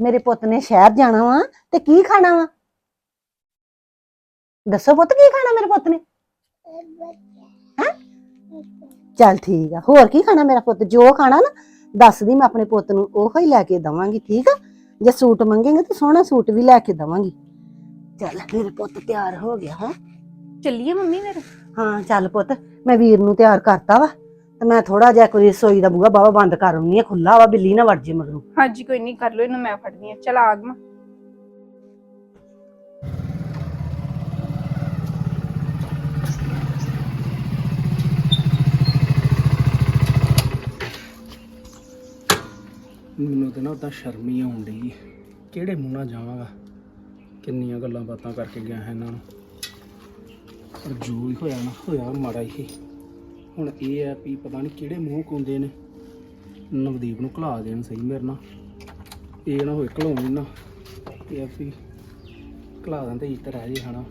ਮੇਰੇ ਪੁੱਤ ਨੇ ਸ਼ਹਿਰ ਜਾਣਾ ਵਾ ਤੇ ਕੀ ਖਾਣਾ ਵਾ? ਦੱਸੋ ਪੁੱਤ ਕੀ ਖਾਣਾ ਮੇਰੇ ਪੁੱਤ ਨੇ? ਹੈਂ? ਚੱਲ ਠੀਕ ਆ ਹੋਰ ਕੀ ਖਾਣਾ ਮੇਰਾ ਪੁੱਤ? ਜੋ ਖਾਣਾ ਨਾ ਦੱਸਦੀ ਮੈਂ ਆਪਣੇ ਪੁੱਤ ਨੂੰ ਉਹੋ ਹੀ ਲੈ ਕੇ ਦਵਾਂਗੀ ਠੀਕ ਆ? ਜੇ ਸੂਟ ਮੰਗੇਗਾ ਤੇ ਸੋਹਣਾ ਸੂਟ ਵੀ ਲੈ ਕੇ ਦਵਾਂਗੀ। ਚੱਲ ਮੇਰੇ ਪੁੱਤ ਤਿਆਰ ਹੋ ਗਿਆ ਹਾਂ? ਚੱਲੀਏ ਮੰਮੀ ਫਿਰ? ਹਾਂ ਚੱਲ ਪੁੱਤ ਮੈਂ ਵੀਰ ਨੂੰ ਤਿਆਰ ਕਰਤਾ ਵਾ। ਤੇ ਮੈਂ ਥੋੜਾ ਜਿਹਾ ਕੋਈ ਰਸੋਈ ਦਾ ਬੂਹਾ ਬਾਵਾ ਬੰਦ ਕਰ ਆਉਣੀ ਆ ਖੁੱਲਾ ਵਾ ਬਿੱਲੀ ਨਾ ਵੜ ਜੇ ਮਗਰੋਂ। ਹਾਂਜੀ ਕੋਈ ਨਹੀਂ ਕਰ ਲਓ ਇਹਨੂੰ ਮੈਂ ਫੜਦੀ ਆ ਚਲ ਆਗਮਾ ਮੈਨੂੰ ਤਾਂ ਨਾ ਉਦਾਂ ਸ਼ਰਮ ਹੀ ਆਉਣ ਡਈ। ਕਿਹੜੇ ਮੂੰਹ ਨਾਲ ਜਾਵਾਂਗਾ? ਕਿੰਨੀਆਂ ਗੱਲਾਂ ਬਾਤਾਂ ਕਰਕੇ ਗਿਆ ਹੈ ਇਹਨਾਂ ਨੂੰ। ਪਰ ਜੋ ਵੀ ਹੋਇਆ ਨਾ ਹੋਇਆ ਮਾੜਾ ਹੀ। ਹੁਣ ਇਹ ਆ ਵੀ ਪਤਾ ਨਹੀਂ ਕਿਹੜੇ ਮੂੰਹ ਕੁੰਦੇ ਨੇ। ਨਵਦੀਪ ਨੂੰ ਘਲਾ ਦੇਣ ਸਹੀ ਮੇਰੇ ਨਾਲ। ਇਹ ਨਾ ਹੋਏ ਘਲਾਉਣੀ ਨਾ। ਇਹ ਆ ਵੀ ਘਲਾ ਦਾਂ ਤੇ ਇੱਥੇ ਰਹਿ ਜੇ ਹਨਾ।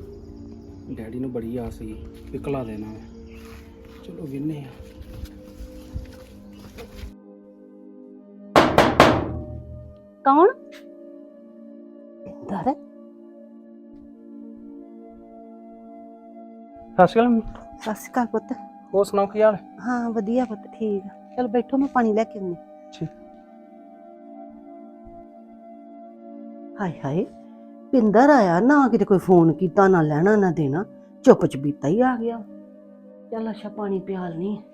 ਡੈਡੀ ਨੂੰ ਬੜੀ ਆਸ ਸੀ ਵੀ ਘਲਾ ਦੇਣਾ ਚਲੋ ਵਿੰਨੇ ਆ। ਕੌਣ? ਦਰ ਸਤਿ ਸ਼੍ਰੀ ਅਕਾਲ ਸਤਿ ਸ਼੍ਰੀ ਅਕਾਲ ਪੁੱਤ। ਹੋਰ ਸੁਣਾਓ ਕੀ ਹਾਲ? ਹਾਂ ਵਧੀਆ ਪੁੱਤ ਠੀਕ ਆ। ਚਲ ਬੈਠੋ ਮੈਂ ਪਾਣੀ ਲੈ ਕੇ ਆਉਂਦੀ। ਠੀਕ। ਹਾਏ ਹਾਏ ਪਿੰਦਰ ਆਇਆ ਨਾ ਕਿਤੇ ਕੋਈ ਫੋਨ ਕੀਤਾ ਨਾ ਲੈਣਾ ਨਾ ਦੇਣਾ। ਚੁੱਪ ਚਪੀਤਾ ਹੀ ਆ ਗਿਆ। ਚੱਲ ਅੱਛਾ ਪਾਣੀ ਪਿਆਲਨੀ ਪਿੰਦਰ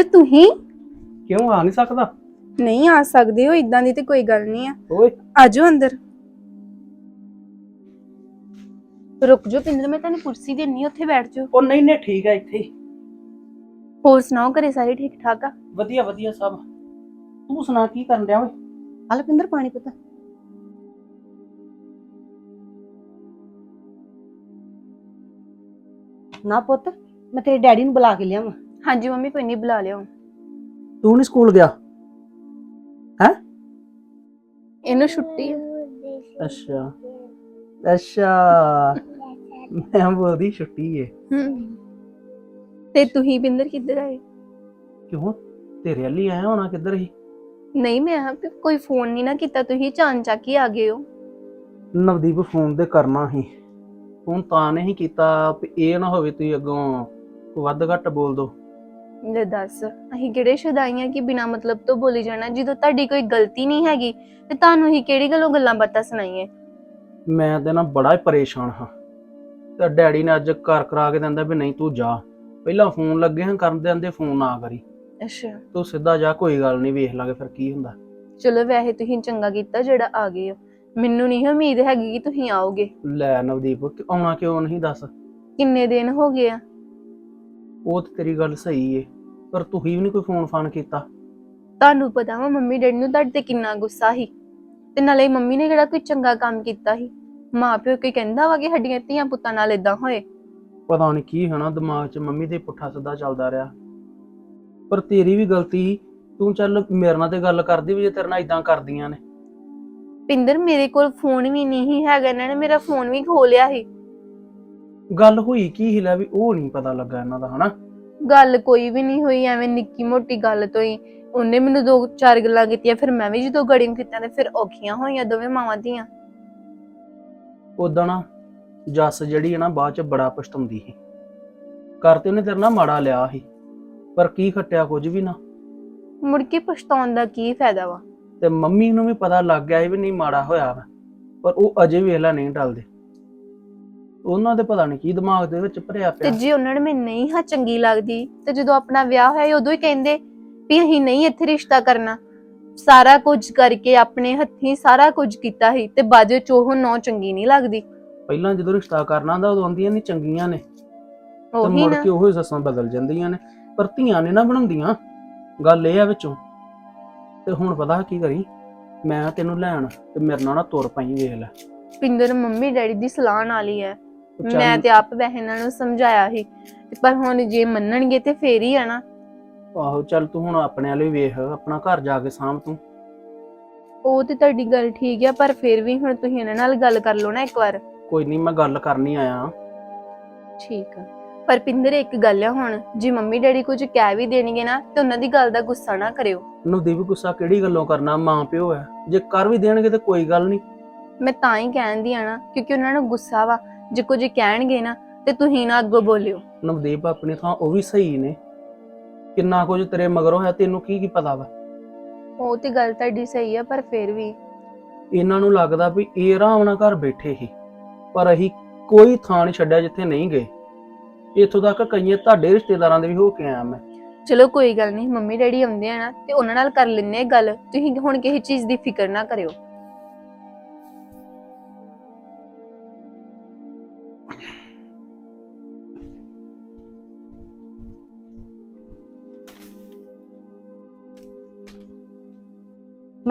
ਤੂੰ ਹੀ ਕਿਉਂ ਆ ਨਹੀਂ ਸਕਦਾ? ਨਹੀਂ ਆ ਸਕਦੇ ਹੋ ਇਦਾਂ ਦੀ ਤੇ ਕੋਈ ਗੱਲ ਨਹੀਂ ਆ। ਓਏ। ਆਜੋ ਅੰਦਰ। ਰੁਕ ਜਾਓ ਪਿੰਦਰ ਮੈਂ ਤੁਹਾਨੂੰ ਕੁਰਸੀ ਦੇਣੀ ਉੱਥੇ ਬੈਠ ਜਾਓ। ਉਹ ਨਹੀਂ ਨਹੀਂ ਠੀਕ ਹੈ ਇੱਥੇ ਹੀ। ਹੋਰ ਸੁਣਾਓ ਘਰੇ ਸਾਰੇ ਠੀਕ ਠਾਕ ਆ? ਵਧੀਆ ਵਧੀਆ ਸਭ। ਤੂੰ ਸੁਣਾ ਕੀ ਕਰਨ ਡਿਆ ਓਏ? ਹਲ ਪਿੰਦਰ ਪਾਣੀ ਪੁੱਤ। ਨਾ ਪੁੱਤ ਮੈਂ ਤੇਰੇ ਡੈਡੀ ਨੂੰ ਬੁਲਾ ਕੇ ਲਿਆਵਾਂ। ਹਾਂਜੀ ਮੰਮੀ ਕੋਈ ਨਹੀਂ ਬੁਲਾ ਲਿਓ। ਤੂੰ ਨਹੀਂ ਸਕੂਲ ਗਿਆ? ਇਹਨੂੰ ਛੁੱਟੀ ਆ। ਅੱਛਾ। ਅੱਛਾ। ਮੈਂ ਬੋਲਦੀ ਛੁੱਟੀ ਏ। ਹੂੰ। ਤੇ ਤੁਸੀਂ ਪਿੰਦਰ ਕਿੱਧਰ ਆਏ? ਕਿਉਂ? ਤੇਰੇ ਹੀ ਆਇਆ ਹੋਣਾ ਕਿੱਧਰ ਹੀ ਨਹੀਂ ਮੈਂ ਕਿਹਾ ਵੀ ਕੋਈ ਫੋਨ ਨਹੀਂ ਨਾ ਕੀਤਾ ਤੁਸੀਂ ਚਾਨ ਚੱਕ ਹੀ ਆ ਗਏ ਹੋ। ਨਵਦੀਪ ਫੋਨ ਤੇ ਕਰਨਾ ਸੀ। ਫੋਨ ਤਾਂ ਨਹੀਂ ਕੀਤਾ ਵੀ ਇਹ ਨਾ ਹੋਵੇ ਤੁਸੀਂ ਅੱਗੋਂ ਵੱਧ ਘੱਟ ਬੋਲ ਦੋ। ਲੈ ਦੱਸ। ਅਸੀਂ ਕਿਹੜੇ ਸ਼ਦਾਈਆਂ ਕਿ ਬਿਨਾ ਮਤਲਬ ਤੋਂ ਬੋਲੀ ਜਾਣਾ? ਜਦੋਂ ਤੁਹਾਡੀ ਕੋਈ ਗਲਤੀ ਨਹੀਂ ਹੈਗੀ ਤੇ ਤੁਹਾਨੂੰ ਹੀ ਕਿਹੜੀ ਗੱਲੋਂ ਗੱਲਾਂ ਬਾਤਾਂ ਸੁਣਾਈਏ? ਮੈਂ ਤੇ ਨਾ ਬੜਾ ਹੀ ਪਰੇਸ਼ਾਨ ਹਾਂ। ਤੇ ਡੈਡੀ ਨੇ ਅੱਜ ਘਰ ਕਰਾ ਕੇ ਦਿੰਦਾ ਵੀ ਨਹੀਂ ਤੂੰ ਜਾ। ਪਹਿਲਾਂ ਫੋਨ ਲੱਗੇ ਹਾਂ ਕਰਨ ਦੇ ਆਂਦੇ ਫੋਨ ਨਾ ਕਰੀ। ਅੱਛਾ। ਤੂੰ ਸਿੱਧਾ ਜਾ ਕੋਈ ਗੱਲ ਨਹੀਂ ਵੇਖ ਲਾਂਗੇ ਫਿਰ ਕੀ ਹੁੰਦਾ। ਚਲੋ ਵੈਸੇ ਤੁਸੀਂ ਚੰਗਾ ਕੀਤਾ ਜਿਹੜਾ ਆ ਗਏ ਹੋ। ਮੈਨੂੰ ਨਹੀਂ ਉਮੀਦ ਹੈਗੀ ਕਿ ਤੁਸੀਂ ਆਓਗੇ। ਲੈ ਨਵਦੀਪ ਆਉਣਾ ਕਿਉਂ ਨਹੀਂ ਦੱਸ। ਕਿੰਨੇ ਦਿਨ ਹੋ ਗਏ ਆ? ਉਹ ਤੇ ਤੇਰੀ ਗੱਲ ਸਹੀ ਏ ਪਰ ਤੂੰ ਹੀ ਵੀ ਨਹੀਂ ਕੋਈ ਫੋਨ ਫਾਨ ਕੀਤਾ। ਤੁਹਾਨੂੰ ਪਤਾ ਵਾ ਮੰਮੀ ਡੈਡੀ ਨੂੰ ਤੁਹਾਡੇ ਤੇ ਕਿੰਨਾ ਗੁੱਸਾ ਸੀ ਤੇ ਨਾਲੇ ਮੰਮੀ ਨੇ ਕਿਹੜਾ ਕੋਈ ਚੰਗਾ ਕੰਮ ਕੀਤਾ ਸੀ। ਮਾਂ ਪਿਓ ਕੋਈ ਕਹਿੰਦਾ ਵਾ ਕਿ ਸਾਡੀਆਂ ਧੀਆਂ ਪੁੱਤਾਂ ਨਾਲ ਇਦਾਂ ਹੋਏ? ਪਤਾ ਨਹੀਂ ਕੀ ਹੋਣਾ ਦਿਮਾਗ 'ਚ ਮੰਮੀ ਦੇ ਪੁੱਠਾ ਸਿੱਧਾ ਚੱਲਦਾ ਰਿਹਾ। ਪਰ ਤੇਰੀ ਵੀ ਗਲਤੀ ਸੀ। ਤੂੰ ਚੱਲ ਮੇਰੇ ਨਾਲ ਤੇ ਗੱਲ ਕਰਦੀ ਵੀ ਜੇ ਤੇਰੇ ਨਾਲ ਇਦਾਂ ਕਰਦੀਆਂ ਨੇ। ਪਿੰਦਰ ਮੇਰੇ ਕੋਲ ਫੋਨ ਵੀ ਨਹੀਂ ਹੈਗਾ ਇਹਨਾਂ ਨੇ ਮੇਰਾ ਫੋਨ ਵੀ ਖੋ ਲਿਆ ਸੀ। ਗੱਲ ਹੋਈ ਕੀ ਹਿਲਾ ਵੀ ਉਹ ਨਹੀਂ ਪਤਾ ਲੱਗਾ ਇਹਨਾਂ ਦਾ ਹਨਾ? ਗੱਲ ਕੋਈ ਵੀ ਨਹੀਂ ਹੋਈ ਐਵੇਂ ਨਿੱਕੀ ਮੋਟੀ ਗੱਲ ਤੋਂ ਹੀ। ਉਹਨੇ ਮੈਨੂੰ ਦੋ ਚਾਰ ਗੱਲਾਂ ਕੀਤੀਆਂ ਫਿਰ ਮੈਂ ਵੀ ਜਦੋਂ ਗੜੀਆਂ ਕੀਤੀਆਂ ਤੇ ਫਿਰ ਔਖੀਆਂ ਹੋਈਆਂ ਦੋਵੇਂ ਮਾਵਾਂ ਦੀਆਂ ਉਦਾਂ ਨਾ ਜੱਸ ਜਿਹੜੀ ਹੈ ਨਾ ਬਾਅਦ ਚ ਬੜਾ ਪਛਤਾਉਂਦੀ ਸੀ। ਕਰ ਤੇ ਉਹਨੇ ਤੇਰੇ ਨਾਲ ਮਾੜਾ ਲਿਆ ਸੀ ਪਰ ਕੀ ਖੱਟਿਆ ਕੁਝ ਵੀ ਨਾ। ਮੁੜ ਕੇ ਪਛਤਾਉਣ ਦਾ ਕੀ ਫਾਇਦਾ ਵਾ? ਤੇ ਮੰਮੀ ਨੂੰ ਵੀ ਪਤਾ ਲੱਗ ਗਿਆ ਸੀ ਵੀ ਨਹੀਂ ਮਾੜਾ ਹੋਇਆ ਵਾ ਪਰ ਉਹ ਅਜੇ ਵੀ ਇਹਲਾ ਨਹੀਂ ਟਲਦੇ। ਉਹਨਾਂ ਦੇ ਪਤਾ ਨਹੀਂ ਕੀ ਦਿਮਾਗ ਦੇ ਵਿੱਚ ਭਰਿਆ ਤੇ ਪਿਆ ਜੇ ਉਹਨਾਂ ਨੂੰ ਮੈਂ ਨਹੀਂ ਹਾਂ ਚੰਗੀ ਲੱਗਦੀ ਤੇ ਜਦੋਂ ਆਪਣਾ ਵਿਆਹ ਹੋਇਆ ਸੀ, ਉਦੋਂ ਹੀ ਕਹਿੰਦੇ ਵੀ ਅਸੀਂ ਨਹੀਂ ਇੱਥੇ ਰਿਸ਼ਤਾ ਕਰਨਾ। ਸਾਰਾ ਕੁਝ ਕਰਕੇ ਆਪਣੇ ਹੱਥੀਂ ਸਾਰਾ ਕੁਝ ਕੀਤਾ ਸੀ ਤੇ ਬਾਜੇ ਚ ਉਹ ਨੌ ਚੰਗੀ ਨਹੀਂ ਲੱਗਦੀ। ਪਹਿਲਾਂ ਜਦੋਂ ਰਿਸ਼ਤਾ ਕਰਨਾ ਹੁੰਦਾ ਉਦੋਂ ਆਉਂਦੀਆਂ ਨਹੀਂ ਚੰਗੀਆਂ ਨੇ। ਤੇ ਉਹੀ ਮੁੜ ਨਾ। ਕੇ ਉਹ ਹੀ ਸੱਸਾਂ ਬਦਲ ਜਾਂਦੀਆਂ ਨੇ। ਪਰ ਧੀਆਂ ਨੇ ਨਾ ਬਣਾਉਂਦੀਆਂ। ਗੱਲ ਇਹ ਆ ਵਿੱਚੋਂ। ਤੇ ਹੁਣ ਪਤਾ ਕੀ ਕਰੀ? ਮੈਂ ਤੈਨੂੰ ਲੈਣ ਤੇ ਮੇਰੇ ਨਾਲ ਨਾ ਤੁਰ ਪਈ ਵੇਖ ਲੈ। ਪਿੰਦਰ ਮੰਮੀ ਡੈਡੀ ਦੀ ਸਲਾਹ ਨਾਲ ਹੀ ਹੈ। ਮੈਂ ਤੇ ਆਪ ਵੈਸੇ ਇਹਨਾਂ ਨੂੰ ਸਮਝਾਇਆ ਸੀ ਤੇ ਪਰ ਹੁਣ ਜੇ ਮੰਨਣਗੇ ਤੇ ਫੇਰ ਹੀ ਆ ਨਾ। ਆਹੋ ਚੱਲ ਤੂੰ ਹੁਣ ਆਪਣੇ ਵਾਲੇ ਵੇਖ ਆਪਣਾ ਘਰ ਜਾ ਕੇ ਸਾਂਭ ਤੂੰ। ਉਹ ਤੇ ਤੁਹਾਡੀ ਗੱਲ ਠੀਕ ਆ ਪਰ ਫਿਰ ਵੀ ਹੁਣ ਤੁਸੀਂ ਇਹਨਾਂ ਨਾਲ ਗੱਲ ਕਰ ਲਓ ਨਾ ਇੱਕ ਵਾਰ। ਕੋਈ ਨਹੀਂ ਮੈਂ ਗੱਲ ਕਰਨੀ ਆਇਆ। ਠੀਕ ਆ। ਪਰ ਪਿੰਦਰ ਇੱਕ ਗੱਲ ਆ ਹੁਣ ਜੇ ਮੰਮੀ ਡੈਡੀ ਕੁਝ ਕਹਿ ਵੀ ਦੇਣਗੇ ਨਾ ਤੇ ਉਹਨਾਂ ਦੀ ਗੱਲ ਦਾ ਗੁੱਸਾ ਨਾ ਕਰਿਓ। ਨਵਦੀਪ ਗੁੱਸਾ ਕਿਹੜੀ ਗੱਲੋਂ ਕਰਨਾ? ਮਾਂ ਪਿਓ ਹੈ ਜੇ ਕਰ ਵੀ ਦੇਣਗੇ ਤੇ ਕੋਈ ਗੱਲ ਨਹੀਂ ਮੈਂ ਤਾਂ ਹੀ ਕਹਿੰਦੀ ਆ ਨਾ ਕਿਉਂਕਿ ਉਹਨਾਂ ਨੂੰ ਗੁੱਸਾ ਵਾ। ਜੇ ਕੁਝ ਕਹਿਣਗੇ ਨਾ ਤੇ ਤੁਸੀਂ ਨਾ ਅੱਗੋਂ ਬੋਲਿਓ। ਨਵਦੀਪ ਆਪਣੀ ਥਾਂ ਉਹ ਵੀ ਸਹੀ ਨੇ। ਕਿੰਨਾ ਕੁਝ ਤੇਰੇ ਮਗਰੋਂ ਹੈ ਤੈਨੂੰ ਕੀ ਕੀ ਪਤਾ ਵਾ? ਉਹ ਤੇ ਗੱਲ ਤੁਹਾਡੀ ਸਹੀ ਆ ਪਰ ਫਿਰ ਵੀ। ਇਹਨਾਂ ਨੂੰ ਲੱਗਦਾ ਵੀ ਇਹ ਆਰਾਮ ਨਾਲ ਘਰ ਬੈਠੇ ਹੀ ਪਰ ਅਸੀਂ ਕੋਈ ਥਾਂ ਨਹੀਂ ਛੱਡਿਆ ਜਿੱਥੇ ਨਹੀਂ ਗਏ। ਇੱਥੋਂ ਤੱਕ ਕਈਆਂ ਤੁਹਾਡੇ ਰਿਸ਼ਤੇਦਾਰਾਂ ਦੇ ਵੀ ਹੋ ਕੇ ਆਇਆ ਮੈਂ। ਚਲੋ ਕੋਈ ਗੱਲ ਨਹੀਂ ਮੰਮੀ ਡੈਡੀ ਆਉਂਦੇ ਆ ਨਾ ਤੇ ਉਹਨਾਂ ਨਾਲ ਕਰ ਲੈਣੇ ਗੱਲ। ਤੁਸੀਂ ਹੁਣ ਕਿਸੇ ਚੀਜ਼ ਦੀ ਫਿਕਰ ਨਾ ਕਰਿਓ।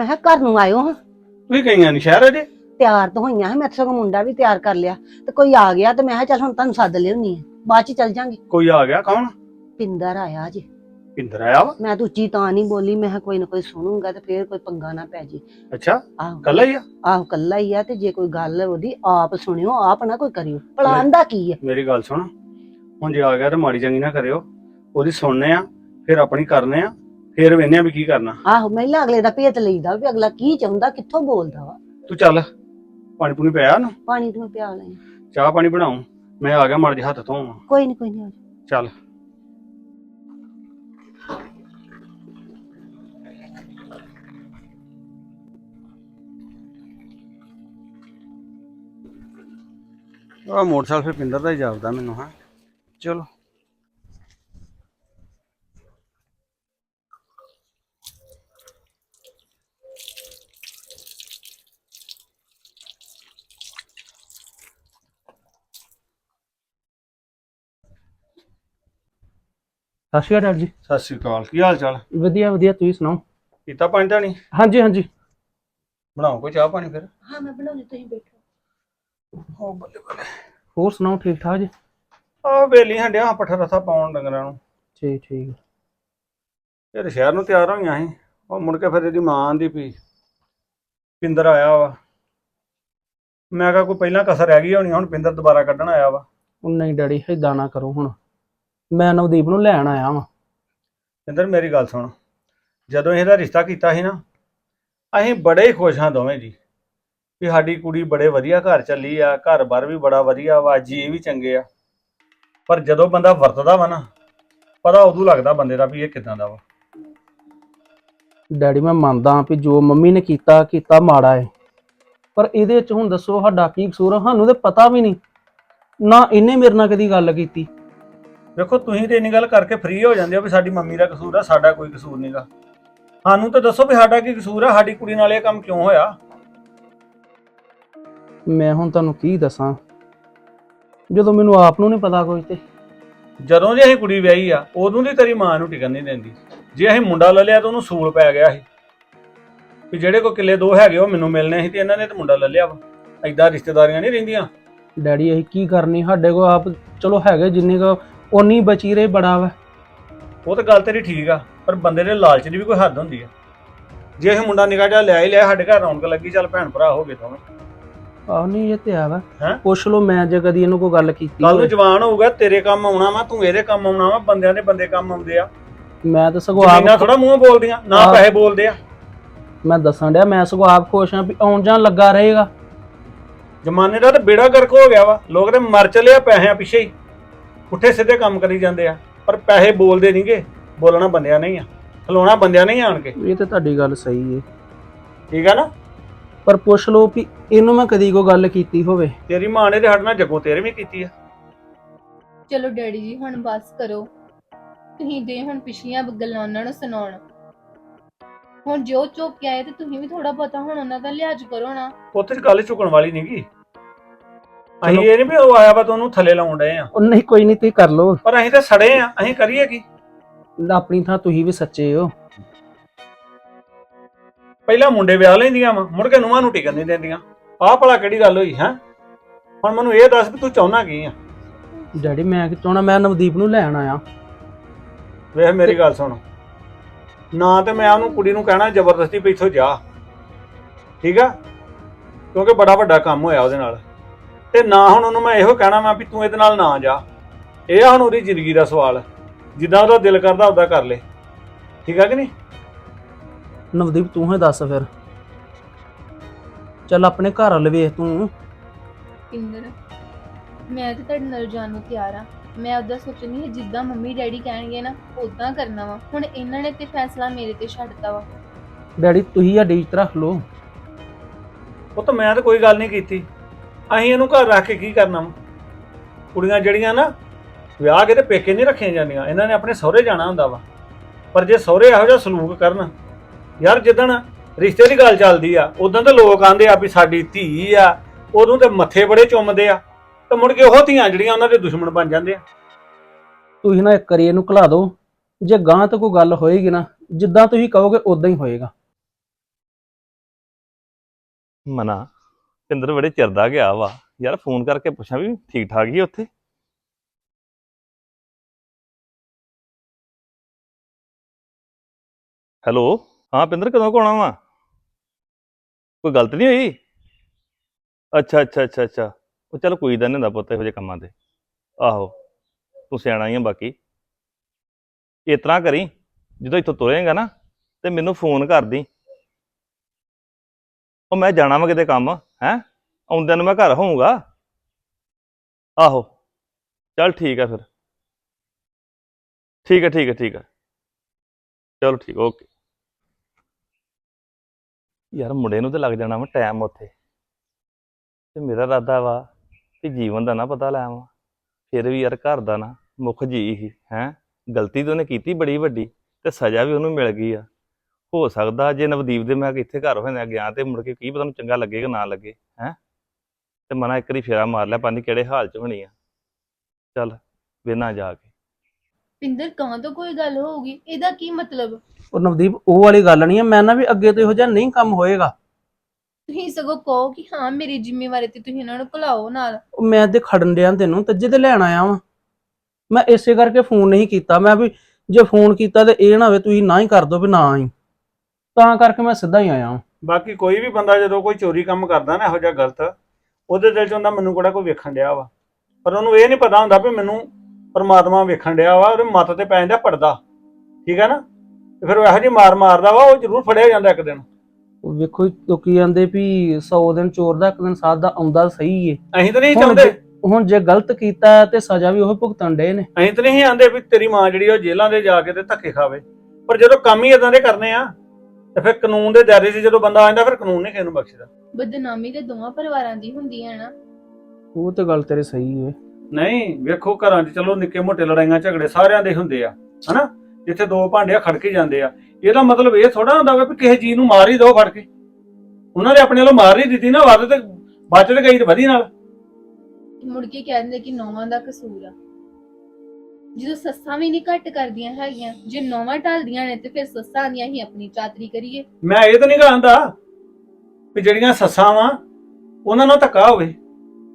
ਮੈਂ ਕਿਹਾ ਘਰ ਨੂੰ ਆਇਓ ਹਾਂ। ਤੁਸੀਂ ਗਈਆਂ ਨਹੀਂ ਸ਼ਹਿਰ ਅਜੇ? ਤਿਆਰ ਤਾਂ ਹੋਈਆਂ ਹੈ ਮੈਂ ਤਾਂ ਸਗੋਂ ਮੁੰਡਾ ਵੀ ਤਿਆਰ ਕਰ ਲਿਆ। ਤੇ ਕੋਈ ਆ ਗਿਆ ਤੇ ਮੈਂ ਕਿਹਾ ਚੱਲ ਹੁਣ ਤੁਹਾਨੂੰ ਸੱਦ ਲਿਆਉਣੀ ਹੈ ਬਾਅਦ ਚ ਚੱਲ ਜਾਾਂਗੇ। ਕੋਈ ਆ ਗਿਆ ਕੌਣ? ਪਿੰਦਰ ਆਇਆ ਜੀ ਪਿੰਦਰ ਆਇਆ ਵਾ? ਮੈਂ ਤਾਂ ਉੱਚੀ ਤਾਂ ਨਹੀਂ ਬੋਲੀ ਮੈਂ ਕਿਹਾ ਕੋਈ ਨਾ ਕੋਈ ਸੁਣੂਗਾ ਤੇ ਫੇਰ ਕੋਈ ਪੰਗਾ ਨਾ ਪੈ ਜੇ। ਅੱਛਾ ਆਹੋ। ਕੱਲਾ ਹੀ ਆ? ਆਹੋ ਕੱਲਾ ਹੀ ਆ ਤੇ ਜੇ ਕੋਈ ਗੱਲ ਉਹਦੀ ਆਪ ਸੁਣਿਓ ਆਪ ਨਾ ਕੋਈ ਕਰਿਓ। ਪਲਾਨ ਦਾ ਕੀ ਹੈ ਮੇਰੀ ਗੱਲ ਸੁਣ। ਹੁਣ ਜੇ ਆ ਗਿਆ ਤਾਂ ਮਾੜੀ ਚੰਗੀ ਨਾ ਕਰਿਓ। ਉਹਦੀ ਸੁਣਨੇ ਆ ਫਿਰ ਆਪਣੀ ਕਰਨੇ ਆ। ਫਿਰ ਵੇਖਨੇ ਆ ਵੀ ਕੀ ਕਰਨਾ। ਆਹੋ ਮਹਿਲਾ ਅਗਲੇ ਦਾ ਭੇਤ ਲਈਦਾ ਵੀ ਅਗਲਾ ਕੀ ਚਾਹੁੰਦਾ ਕਿੱਥੋਂ ਬੋਲਦਾ ਵਾ। ਤੂੰ ਚੱਲ ਪਾਣੀ ਪੂਣੀ ਪਿਆ ਨਾ ਪਾਣੀ ਤੂੰ ਪਿਆ ਲੈ। ਚਾਹ ਪਾਣੀ ਬਣਾਉ? ਮੈਂ ਆ ਗਿਆ ਮਾੜੇ ਜਿਹੇ ਹੱਥ ਧੋਵਾਂ। ਕੋਈ ਨਹੀਂ ਕੋਈ ਨਹੀਂ ਚੱਲ। ਆ ਮੋਟਰਸਾਈਕਲ ਫਿਰ ਪਿੰਦਰ ਦਾ ਹੀ ਜਾਪਦਾ ਮੈਨੂੰ ਹਾਂ। ਚਲੋ। ਸਤਿ ਸ਼੍ਰੀ ਅਕਾਲ ਜੀ। ਸਤਿ ਸ੍ਰੀ ਅਕਾਲ ਕੀ ਹਾਲ ਚਾਲ? ਵਧੀਆ ਵਧੀਆ ਤੁਸੀਂ ਸੁਣਾਓ? ਪੀਤਾ ਪਾਣੀ ਤਾਂ ਨਹੀਂ ਹਾਂਜੀ ਹਾਂਜੀ। ਬਣਾਓ ਕੋਈ ਚਾਹ ਪਾਣੀ ਫਿਰ? ਹਾਂ ਮੈਂ ਬਣਾਉਣੀ ਤੁਸੀਂ ਬੈਠੋ। ਹੋ ਬੱਲੇ ਬੱਲੇ। ਹੋਰ ਸੁਣਾਓ ਠੀਕ ਠਾਕ ਜੀ? ਆ ਵੇਲੀ ਹੰਡਿਆ ਪੱਠਾ ਰਸਾ ਪਾਉਣ ਡੰਗਰਾਂ ਨੂੰ। ਠੀਕ ਠੀਕ। ਤਾਂ ਸ਼ਹਿਰ ਨੂੰ ਤਿਆਰ ਹੋਈਆਂ ਸੀ। ਉਹ ਮੁੜ ਕੇ ਫਿਰ ਇਹਦੀ ਮਾਂ ਆਂਦੀ ਵੀ ਪਿੰਦਰ ਆਇਆ ਵਾ। ਮੈਂ ਕਿਹਾ ਕੋਈ ਪਹਿਲਾਂ ਕਸਰ ਰਹਿ ਗਈ ਹੋਣੀ ਹੁਣ ਪਿੰਦਰ ਦੁਬਾਰਾ ਕੱਢਣ ਆਇਆ ਵਾ। ਉਹ ਨਹੀਂ ਡੈਡੀ ਏਦਾਂ ਨਾ ਕਰੋ ਹੁਣ। ਮੈਂ ਨਵਦੀਪ ਨੂੰ ਲੈਣ ਆਇਆ ਵਾਂ। ਪਿੰਦਰ ਮੇਰੀ ਗੱਲ ਸੁਣ। ਜਦੋਂ ਇਹਦਾ ਰਿਸ਼ਤਾ ਕੀਤਾ ਸੀ ਨਾ ਅਸੀਂ ਬੜੇ ਹੀ ਖੁਸ਼ ਹਾਂ ਦੋਵੇਂ ਜੀ। ਵੀ ਸਾਡੀ ਕੁੜੀ ਬੜੇ ਵਧੀਆ ਘਰ ਚੱਲੀ ਆ ਘਰ-ਬਾਰ ਵੀ ਬੜਾ ਵਧੀਆ ਵਾ ਜੀ ਵੀ ਚੰਗੇ ਆ। ਪਰ ਜਦੋਂ ਬੰਦਾ ਵਰਤਦਾ ਵਾ ਨਾ ਪਤਾ ਉਦੋਂ ਲੱਗਦਾ ਬੰਦੇ ਦਾ ਵੀ ਇਹ ਕਿਦਾਂ ਦਾ ਵਾ। ਡੈਡੀ ਮੈਂ ਮੰਨਦਾ ਵੀ ਜੋ ਮੰਮੀ ਨੇ ਕੀਤਾ ਕੀਤਾ ਮਾੜਾ ਹੈ ਪਰ ਇਹਦੇ ਵਿੱਚ ਹੁਣ ਦੱਸੋ ਸਾਡਾ ਕੀ ਕਸੂਰ ਆ? ਸਾਨੂੰ ਤੇ ਪਤਾ ਵੀ ਨਹੀਂ। ਨਾ ਇਹਨੇ ਮੇਰੇ ਨਾਲ ਕਦੀ ਗੱਲ ਕੀਤੀ। ਵੇਖੋ ਤੁਸੀਂ ਤੇ ਇੰਨੀ ਗੱਲ ਕਰਕੇ ਫ੍ਰੀ ਹੋ ਜਾਂਦੇ ਹੋ ਵੀ ਸਾਡੀ ਮੰਮੀ ਦਾ ਕਸੂਰ ਆ ਸਾਡਾ ਕੋਈ ਕਸੂਰ ਨਹੀਂਗਾ ਸਾਨੂੰ ਤਾਂ ਦੱਸੋ ਵੀ ਸਾਡਾ ਕੀ ਕਸੂਰ ਆ ਸਾਡੀ ਕੁੜੀ ਨਾਲ ਇਹ ਕੰਮ ਕਿਉਂ ਹੋਇਆ? ਮੈਂ ਹੁਣ ਤੁਹਾਨੂੰ ਕੀ ਦੱਸਾਂ? ਜਦੋਂ ਮੈਨੂੰ ਆਪ ਨੂੰ ਨਹੀਂ ਪਤਾ ਕੁਝ ਤੇ। ਜਦੋਂ ਦੀ ਅਸੀਂ ਕੁੜੀ ਵਿਆਹੀ ਆ ਉਦੋਂ ਦੀ ਤੇਰੀ ਮਾਂ ਨੂੰ ਟਿਕਣ ਨਹੀਂ ਦਿੰਦੀ। ਜੇ ਅਸੀਂ ਮੁੰਡਾ ਲੈ ਲਿਆ ਤਾਂ ਉਹਨੂੰ ਸੂਲ ਪੈ ਗਿਆ ਸੀ। ਵੀ ਜਿਹੜੇ ਕੋ ਕਿੱਲੇ ਦੋ ਹੈਗੇ ਉਹ ਮੈਨੂੰ ਮਿਲਨੇ ਸੀ ਤੇ ਇਹਨਾਂ ਨੇ ਤਾਂ ਮੁੰਡਾ ਲੈ ਲਿਆ ਵਾ। ਐਦਾਂ ਰਿਸ਼ਤੇਦਾਰੀਆਂ ਨਹੀਂ ਰਹਿੰਦੀਆਂ। ਡੈਡੀ ਅਸੀਂ ਕੀ ਕਰਨੀ? ਸਾਡੇ ਕੋਲ ਆਪ ਚਲੋ ਹੈਗੇ ਜਿੰਨੇ ਕੋ ਉਨੀ ਬਚੀ ਰਹੇ ਬੜਾ ਵਾ। ਉਹ ਤਾਂ ਗੱਲ ਤੇਰੀ ਠੀਕ ਆ ਪਰ ਬੰਦੇ ਦੇ ਲਾਲਚ ਦੀ ਵੀ ਕੋਈ ਹੱਦ ਹੁੰਦੀ ਆ। ਜੇ ਅਸੀਂ ਮੁੰਡਾ ਨਿਕਾ ਜਾ ਲਿਆ ਹੀ ਲਿਆ ਸਾਡੇ ਘਰ ਰੌਣਕ ਲੱਗੀ ਚੱਲ ਭੈਣ ਭਰਾ ਹੋ ਗਏ ਦੋਵੇਂ। ਆਹ ਨਹੀਂ ਇਹ ਤੇ ਆ ਵਾ। ਹੈਂ? ਪੁੱਛ ਲਓ ਮੈਂ ਜੇ ਕਦੀ ਇਹਨੂੰ ਕੋਈ ਗੱਲ ਕੀਤੀ ਕੱਲ ਨੂੰ ਹੋਵੇ। ਜਵਾਨ ਹੋਊਗਾ ਤੇਰੇ ਕੰਮ ਆਉਣਾ ਵਾ ਤੂੰ ਇਹਦੇ ਕੰਮ ਆਉਣਾ ਵਾ ਬੰਦਿਆਂ ਦੇ ਬੰਦੇ ਕੰਮ ਆਉਂਦੇ ਆ। ਮੈਂ ਤਾਂ ਸਗੋਂ ਜ਼ਮੀਨਾਂ ਆਪ ਥੋੜਾ ਮੂੰਹ ਬੋਲਦੀਆਂ ਨਾ ਆਹ। ਪੈਸੇ ਬੋਲਦੇ ਆ। ਮੈਂ ਦੱਸਣ ਡਿਆ ਮੈਂ ਸਗੋਂ ਆਪ ਖੁਸ਼ ਹਾਂ ਵੀ ਆਉਣ ਜਾਣ ਲੱਗਾ ਰਹੇਗਾ। ਜਮਾਨੇ ਦਾ ਤਾਂ ਬੇੜਾ ਗਰਕ ਹੋ ਗਿਆ ਵਾ ਲੋਕ ਤੇ ਮਰ ਚੱਲੇ ਆ ਪੈਸਿਆਂ ਪਿੱਛੇ ਹੀ। ਪੁੱਠੇ ਸਿੱਧੇ ਕੰਮ ਕਰੀ ਜਾਂਦੇ ਆ ਪਰ ਪੈਸੇ ਬੋਲਦੇ ਨਹੀਂਗੇ ਬੋਲਣਾ ਬੰਦਿਆਂ ਨਹੀਂ ਆ ਖਲੋਣਾ ਬੰਦਿਆਂ ਨਹੀਂ ਆਣ ਕੇ। ਇਹ ਤੇ ਤੁਹਾਡੀ ਗੱਲ ਸਹੀ ਹੈ ਠੀਕ ਆ ਨਾ? ਪਰ ਪੁੱਛ ਲਓ ਵੀ ਇਹਨੂੰ ਮੈਂ ਕਦੀ ਕੋਈ ਗੱਲ ਕੀਤੀ ਹੋਵੇ। ਤੇਰੀ ਮਾਂ ਨੇ ਤੇ ਸਾਡੇ ਨਾਲ ਜੱਗੋ ਤੇਰੇ ਵੀ ਕੀਤੀ ਆ। ਚਲੋ ਡੈਡੀ ਜੀ ਹੁਣ ਬਸ ਕਰੋ। ਤੁਸੀਂ ਦੇ ਹੁਣ ਪਿਛਲੀਆਂ ਗੱਲਾਂ ਉਹਨਾਂ ਨੂੰ ਸੁਣਾਉਣ। ਹੁਣ ਜੋ ਚੁੱਕ ਕੇ ਆਏ ਤੇ ਤੁਸੀਂ ਵੀ ਥੋੜਾ ਪਤਾ ਹੁਣ ਉਹਨਾਂ ਦਾ ਲਿਹਾਜ਼ ਕਰੋ ਨਾ। ਉੱਥੇ 'ਚ ਗੱਲ ਚੁੱਕਣ ਵਾਲੀ ਨਹੀਂਗੀ ਅਸੀਂ ਇਹ ਨਹੀਂ ਵੀ ਉਹ ਆਇਆ ਵਾ ਤਾਂ ਉਹਨੂੰ ਥੱਲੇ ਲਾਉਣ ਡਏ ਆ। ਉਹ ਨਹੀਂ ਕੋਈ ਨਹੀਂ ਤੁਸੀਂ ਕਰ ਲਓ। ਪਰ ਅਸੀਂ ਤਾਂ ਸੜੇ ਆ ਅਸੀਂ ਕਰੀਏ ਕੀ? ਆਪਣੀ ਥਾਂ ਤੁਸੀਂ ਵੀ ਸੱਚੇ ਹੋ। ਪਹਿਲਾਂ ਮੁੰਡੇ ਵਿਆਹ ਲੈਂਦੀਆਂ ਵਾ ਮੁੜ ਕੇ ਨੂੰਹਾਂ ਨੂੰ ਟਿਕਣ ਨਹੀਂ ਦਿੰਦੀਆਂ। ਆਹ ਭਲਾ ਕਿਹੜੀ ਗੱਲ ਹੋਈ ਹੈ? ਹੁਣ ਮੈਨੂੰ ਇਹ ਦੱਸ ਵੀ ਤੂੰ ਚਾਹੁੰਦਾ ਕੀ ਆ? ਡੈਡੀ ਮੈਂ ਕਿ ਚਾਹਣਾ ਮੈਂ ਨਵਦੀਪ ਨੂੰ ਲੈਣ ਆਇਆ। ਵੇਖ ਮੇਰੀ ਗੱਲ ਸੁਣ। ਨਾ ਤੇ ਮੈਂ ਉਹਨੂੰ ਕੁੜੀ ਨੂੰ ਕਹਿਣਾ ਜ਼ਬਰਦਸਤੀ ਵੀ ਇੱਥੋਂ ਜਾ। ਠੀਕ ਆ? ਕਿਉਂਕਿ ਬੜਾ ਵੱਡਾ ਕੰਮ ਹੋਇਆ ਉਹਦੇ ਨਾਲ। ਤੇ ਨਾ ਹੁਣ ਉਹਨੂੰ ਮੈਂ ਇਹੋ ਕਹਿਣਾ ਮੈਂ ਵੀ ਤੂੰ ਇਹਦੇ ਨਾਲ ਨਾ ਜਾ। ਇਹ ਆ ਹੁਣ ਉਹਦੀ ਜ਼ਿੰਦਗੀ ਦਾ ਸਵਾਲ। ਜਿੱਦਾਂ ਉਹਦਾ ਦਿਲ ਕਰਦਾ ਉਦਾਂ ਕਰ ਲੇ। ਠੀਕ ਆ ਕਿ ਨਹੀਂ? ਨਵਦੀਪ ਤੂੰ ਹੀ ਦੱਸ ਫਿਰ। ਚੱਲ ਆਪਣੇ ਘਰ ਵੱਲ ਵੇਖ ਤੂੰ। ਪਿੰਦਰ ਮੈਂ ਤੇ ਤੁਹਾਡੇ ਨਾਲ ਜਾਣ ਨੂੰ ਤਿਆਰ ਆ। ਮੈਂ ਉਹਦਾ ਸੋਚਣੀ ਹੈ ਜਿੱਦਾਂ ਮੰਮੀ ਡੈਡੀ ਕਹਿਣਗੇ ਨਾ ਉਦਾਂ ਕਰਨਾ ਵਾ। ਹੁਣ ਇਹਨਾਂ ਨੇ ਤੇ ਫੈਸਲਾ ਮੇਰੇ ਤੇ ਛੱਡਤਾ ਵਾ। ਡੈਡੀ ਤੁਸੀਂ ਸਾਡੀ ਇੱਜ਼ਤ ਰੱਖ ਲਓ। ਉਹ ਤਾਂ ਮੈਂ ਤਾਂ ਕੋਈ ਗੱਲ ਨਹੀਂ ਕੀਤੀ। ਅਸੀਂ ਇਹਨੂੰ ਘਰ ਰੱਖ ਕੇ ਕੀ ਕਰਨਾ? ਵਾ ਕੁੜੀਆਂ ਜਿਹੜੀਆਂ ਨਾ ਵਿਆਹ ਕੇ ਤੇ ਪੇਕੇ ਨਹੀਂ ਰੱਖੀਆਂ ਜਾਂਦੀਆਂ। ਇਹਨਾਂ ਨੇ ਆਪਣੇ ਸਹੁਰੇ ਜਾਣਾ ਹੁੰਦਾ ਵਾ। ਪਰ ਜੇ ਸਹੁਰੇ ਇਹੋ ਜਿਹਾ ਸਲੂਕ ਕਰਨ ਯਾਰ ਜਿੱਦਣ ਰਿਸ਼ਤੇ ਦੀ ਗੱਲ ਚੱਲਦੀ ਆ ਉਦੋਂ ਤਾਂ ਲੋਕ ਆਂਦੇ ਆ ਵੀ ਸਾਡੀ ਧੀ ਆ ਉਦੋਂ ਤੇ ਮੱਥੇ ਬੜੇ ਚੁੰਮਦੇ ਆ। ਤੇ ਮੁੜ ਕੇ ਉਹ ਧੀਆਂ ਜਿਹੜੀਆਂ ਉਹਨਾਂ ਦੇ ਦੁਸ਼ਮਣ ਬਣ ਜਾਂਦੇ ਆ। ਤੁਸੀਂ ਨਾ ਇੱਕ ਵਾਰੀ ਇਹਨੂੰ ਘਲਾ ਦਿਓ। ਜੇ ਗਾਂ ਤੇ ਕੋਈ ਗੱਲ ਹੋਏਗੀ ਨਾ ਜਿੱਦਾਂ ਤੁਸੀਂ ਕਹੋਗੇ ਉਦਾਂ ਹੀ ਹੋਏਗਾ। ਮਨਾ। ਪਿੰਦਰ ਬੜੇ ਚਿਰ ਦਾ ਗਿਆ ਵਾ। ਯਾਰ ਫੋਨ ਕਰਕੇ ਪੁੱਛਾਂ ਵੀ ਠੀਕ ਠਾਕ ਹੀ ਆ ਉੱਥੇ? ਹੈਲੋ? ਹਾਂ, ਪਿੰਦਰ ਕਦੋਂ ਕੁ ਆਉਣਾ ਵਾ? ਕੋਈ ਗਲਤ ਨਹੀਂ ਹੋਈ? ਅੱਛਾ ਅੱਛਾ ਅੱਛਾ ਅੱਛਾ। ਉਹ ਚੱਲ ਕੋਈ ਦਾ ਨਹੀਂ ਹੁੰਦਾ ਪੁੱਤ, ਇਹੋ ਜਿਹੇ ਕੰਮਾਂ ਤੇ। ਆਹੋ, ਤੂੰ ਸਿਆਣਾ ਹੀ ਆ ਬਾਕੀ। ਇਸ ਤਰ੍ਹਾਂ ਕਰੀ, ਜਦੋਂ ਇੱਥੋਂ ਤੁਰੇਂਗਾ ਨਾ, ਤੇ ਮੈਨੂੰ ਫੋਨ ਕਰ ਦੀ। ਉਹ ਮੈਂ ਜਾਣਾ ਵਾ ਕਿਤੇ ਕੰਮ, ਹੈ? ਆਉਂਦਿਆਂ ਨੂੰ ਮੈਂ ਘਰ ਹੋਊਂਗਾ। ਆਹੋ। ਚੱਲ ਠੀਕ ਆ ਫਿਰ। ਠੀਕ ਹੈ ਠੀਕ ਹੈ ਠੀਕ ਹੈ ਚਲੋ ਠੀਕ, ਓਕੇ। ਯਾਰ ਮੁੰਡੇ ਨੂੰ ਤੇ ਲੱਗ ਜਾਣਾ ਵਾ ਟਾਈਮ ਉੱਥੇ। ਤੇ ਮੇਰਾ ਇਰਾਦਾ ਵਾ ਕਿ ਜੀਵਨ ਦਾ ਨਾ ਪਤਾ ਲੈਵਾਂ ਫਿਰ ਵੀ ਯਾਰ ਘਰ ਦਾ ਨਾ ਮੁੱਖ ਜੀ ਹੀ, ਹੈ? ਗਲਤੀ ਤਾਂ ਉਹਨੇ ਕੀਤੀ ਬੜੀ ਵੱਡੀ ਤੇ ਸਜ਼ਾ ਵੀ ਉਹਨੂੰ ਮਿਲ ਗਈ ਆ। ਹੋ ਸਕਦਾ ਜੇ ਨਵਦੀਪ ਦੇ ਮੈਂ ਇੱਥੇ ਘਰ ਹੋਇਆ ਗਿਆ ਤੇ ਮੁੜ ਕੇ ਕੀ ਪਤਾ ਨੂੰ ਚੰਗਾ ਲੱਗੇਗਾ ਨਾ ਲੱਗੇ ਹੈ? ਤੇ ਮਨਾ ਇੱਕ ਵਾਰੀ ਫੇਰਾ ਮਾਰ ਲਿਆ ਪਾਣੀ ਕਿਹੜੇ ਹਾਲ ਚ ਹੋਣੀ ਆ। ਚੱਲ ਵੇਨਾ ਜਾ ਕੇ। ਪਿੰਦਰ ਕਾਂ ਤੋਂ ਕੋਈ ਗੱਲ ਹੋਊਗੀ? ਇਹਦਾ ਕੀ ਮਤਲਬ? ਉਹ ਨਵਦੀਪ ਉਹ ਵਾਲੀ ਗੱਲ ਨਹੀਂ ਹੈ ਮੈਂ ਨਾ ਵੀ ਅੱਗੇ ਤੋਂ ਇਹੋ ਜਿਹਾ ਨਹੀਂ ਕੰਮ ਹੋਏਗਾ। ਤੁਸੀਂ ਸਗੋਂ ਕਹੋ ਕਿ ਹਾਂ ਮੇਰੀ ਜ਼ਿੰਮੇਵਾਰੀ ਤੇ ਤੁਸੀਂ ਇਹਨਾਂ ਨੂੰ ਭੁਲਾਓ ਨਾਲ। ਉਹ ਮੈਂ ਤੇ ਖੜਨ ਡਿਆ ਤੈਨੂੰ ਤੱਜੇ ਤੇ ਲੈਣ ਆਇਆ ਵਾਂ। ਮੈਂ ਇਸੇ ਕਰਕੇ ਫੋਨ ਨਹੀਂ ਕੀਤਾ ਮੈਂ ਵੀ ਜੇ ਫੋਨ ਕੀਤਾ ਤੇ ਇਹ ਨਾ ਹੋਵੇ ਤੁਸੀਂ ਨਾ ਹੀ ਕਰ ਦੋ ਵੀ ਨਾ ਹੀ ਤਾਂ ਕਰਕੇ ਮੈਂ ਸਿੱਧਾ ਹੀ ਆਇਆ ਬਾਕੀ ਕੋਈ ਵੀ ਬੰਦਾ ਜਦੋਂ ਕੋਈ ਚੋਰੀ ਕੰਮ ਕਰਦਾ ਨਾ ਇਹੋ ਜਿਹਾ ਗਲਤ ਉਹਦੇ ਦਿਲ 'ਚ ਹੁੰਦਾ ਮੈਨੂੰ ਕਿਹੜਾ ਕੋਈ ਵੇਖਣ ਡਿਆ ਵਾ। ਪਰ ਉਹਨੂੰ ਇਹ ਨਹੀਂ ਪਤਾ ਹੁੰਦਾ ਵੀ ਮੈਨੂੰ ਪਰਮਾਤਮਾ ਵੇਖਣ ਡਿਆ ਵਾ ਉਹਦੇ ਮੱਤ ਤੇ ਪੈ ਜਾਂਦਾ ਪੜਦਾ ਠੀਕ ਹੈ ਨਾ? ਤੇ ਫਿਰ ਉਹ ਇਹੋ ਜਿਹੀ ਮਾਰ ਮਾਰਦਾ ਵਾ ਉਹ ਜ਼ਰੂਰ ਫੜਿਆ ਜਾਂਦਾ ਇੱਕ ਦਿਨ। ਉਹ ਵੇਖੋ ਲੋਕੀ ਕਹਿੰਦੇ ਵੀ 100 ਦਿਨ ਚੋਰ ਦਾ ਇੱਕ ਦਿਨ ਸਾਧ ਦਾ ਆਉਂਦਾ ਸਹੀ ਏ। ਅਸੀਂ ਤਾਂ ਨਹੀਂ ਹੁਣ ਚਾਹੁੰਦੇ। ਜੇ- ਹੁਣ ਜੇ ਗਲਤ ਕੀਤਾ ਤੇ ਸਜ਼ਾ ਵੀ ਉਹ ਭੁਗਤਣ ਡੇ ਨੇ। ਅਸੀਂ ਤਾਂ ਨਹੀਂ ਆਂਦੇ ਵੀ ਤੇਰੀ ਮਾਂ ਜਿਹੜੀ ਉਹ ਜੇਲ੍ਹਾਂ ਦੇ ਜਾ ਕੇ ਤੇ ਧੱਕੇ ਖਾਵੇ। ਪਰ ਜਦੋਂ ਕੰਮ ਹੀ ਇਦਾਂ ਦੇ ਕਰਨੇ ਆ ਤੇ ਫਿਰ ਕਾਨੂੰਨ ਦੇ ਦਾਇਰੇ 'ਚ ਜਦੋਂ ਬੰਦਾ ਆਂਦਾ ਫਿਰ ਕਾਨੂੰਨ ਨਹੀਂ ਕਿਸੇ ਨੂੰ ਬਖਸ਼ਦਾ। ਬਦਨਾਮੀ ਤੇ ਦੋਵਾਂ ਪਰਿਵਾਰਾਂ ਦੀ ਹੁੰਦੀ ਹੈ ਨਾ। ਉਹ ਤੇ ਗੱਲ ਤੇਰੀ ਸਹੀ ਏ। ਨਹੀਂ ਵੇਖੋ ਘਰਾਂ 'ਚ ਚਲੋ ਨਿੱਕੇ ਮੋਟੇ ਲੜਾਈਆਂ ਝਗੜੇ ਸਾਰਿਆਂ ਦੇ ਹੁੰਦੇ ਆ ਹਨਾ? ਜਿੱਥੇ ਦੋ ਭਾਂਡੇ ਆ ਖੜਕੇ ਜਾਂਦੇ ਆ। ਇਹਦਾ ਮਤਲਬ ਇਹ ਥੋੜਾ ਹੁੰਦਾ ਵਾ ਵੀ ਕਿਸੇ ਚੀਜ਼ ਨੂੰ ਮਾਰ ਹੀ ਦੋ ਫੜ ਕੇ ਉਹਨਾਂ ਨੇ ਆਪਣੇ ਵੱਲੋਂ ਮਾਰ ਹੀ ਦਿੱਤੀ ਨਾ ਵੱਧ ਤੇ ਬਚ ਤੇ ਗਈ ਤੇ ਵਧੀ ਨਾਲ। ਮੁੜ ਕੇ ਕਹਿ ਦਿੰਦੇ ਕਿ ਨੌਵਾਂ ਦਾ ਕਸੂਰ ਆ। ਜਦੋਂ ਸੱਸਾਂ ਵੀ ਨਹੀਂ ਘੱਟ ਕਰਦੀਆਂ ਹੈਗੀਆਂ ਜੇ ਨੌਵਾਂ ਢਲਦੀਆਂ ਨੇ ਤੇ ਫਿਰ ਸੱਸਾਂ ਦੀਆਂ ਹੀ ਆਪਣੀ ਚਾਤਰੀ ਕਰੀਏ। ਮੈਂ ਇਹ ਤਾਂ ਨਹੀਂ ਕਹਾਂਦਾ ਵੀ ਜਿਹੜੀਆਂ ਸੱਸਾਂ ਵਾ ਉਹਨਾਂ ਨਾਲ ਧੱਕਾ ਹੋਵੇ।